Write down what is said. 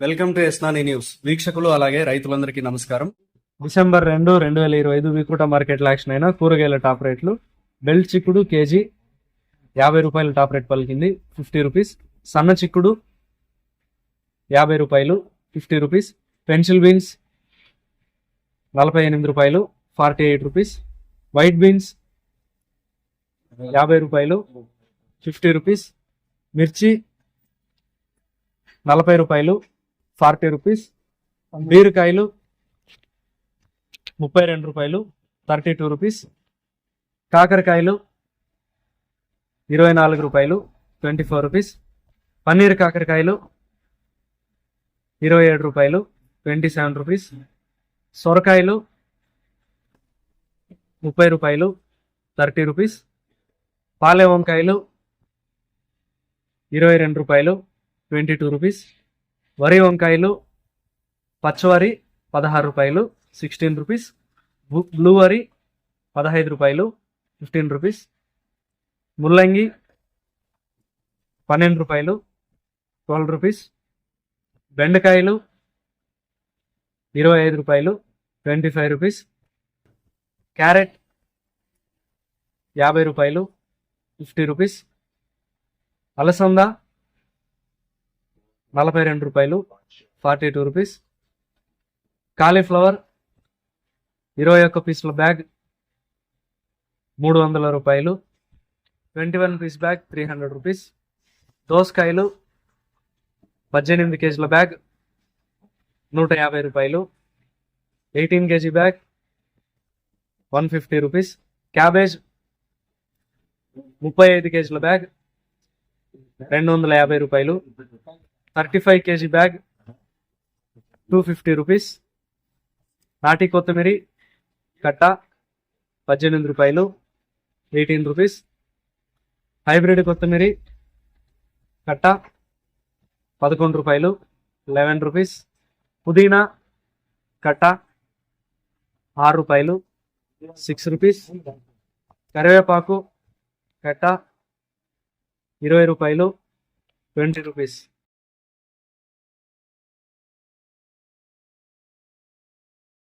Welcome to ఎస్నాని news. వీక్షకులు అలాగే రైతులందరికీ నమస్కారం. డిసెంబర్ రెండు రెండు వేల ఇరవై ఐదు వికృట మార్కెట్ యాక్షన్ అయిన కూరగాయల టాప్ రేట్లు. బెల్ చిక్కుడు కేజీ యాభై రూపాయల టాప్ రేట్ పలికింది ఫిఫ్టీ రూపీస్. సన్న చిక్కుడు యాభై రూపాయలు ఫిఫ్టీ రూపీస్. పెన్సిల్ బీన్స్ నలభై ఎనిమిది రూపాయలు forty eight rupees. White beans యాభై రూపాయలు ఫిఫ్టీ రూపీస్. మిర్చి నలభై రూపాయలు ఫార్టీ రూపీస్ బీరకాయలు ముప్పై రెండు రూపాయలు థర్టీ టూ రూపీస్ కాకరకాయలు ఇరవై నాలుగు రూపాయలు ట్వంటీ ఫోర్ రూపీస్ పన్నీర్ కాకరకాయలు ఇరవై ఏడు రూపాయలు ట్వంటీ సెవెన్ రూపీస్ సొరకాయలు ముప్పై రూపాయలు థర్టీ రూపీస్ పాలే వంకాయలు ఇరవై రెండు రూపాయలు ట్వంటీ టూ రూపీస్ వరి వంకాయలు పచ్చవరి పదహారు రూపాయలు సిక్స్టీన్ రూపీస్ బ్లూ వరి పదహైదు రూపాయలు ఫిఫ్టీన్ రూపీస్ ముల్లంగి పన్నెండు రూపాయలు ట్వెల్వ్ రూపీస్ బెండకాయలు ఇరవై ఐదు రూపాయలు ట్వంటీ ఫైవ్ రూపీస్ క్యారెట్ యాభై రూపాయలు ఫిఫ్టీ రూపీస్ అలసంద నలభై రెండు రూపాయలు ఫార్టీ టూ రూపీస్. కాలీఫ్లవర్ ఇరవై ఒక్క పీసుల బ్యాగ్ మూడు వందల రూపాయలు. Twenty one piece bag three hundred rupees. దోసకాయలు పద్దెనిమిది కేజీల బ్యాగ్ నూట యాభై రూపాయలు. Eighteen KG bag one fifty rupees. Cabbage ముప్పై ఐదు కేజీల బ్యాగ్ రెండు వందల యాభై రూపాయలు. Thirty five KG bag two fifty rupees. నాటి కొత్తిమీర కట్ట పద్దెనిమిది రూపాయలు ఎయిటీన్ రూపీస్. హైబ్రిడ్ కొత్తిమీర కట్ట పదకొండు రూపాయలు లెవెన్ రూపీస్. పుదీనా కట్ట ఆరు రూపాయలు సిక్స్ రూపీస్. కరివేపాకు కట్ట ఇరవై రూపాయలు ట్వంటీ రూపీస్.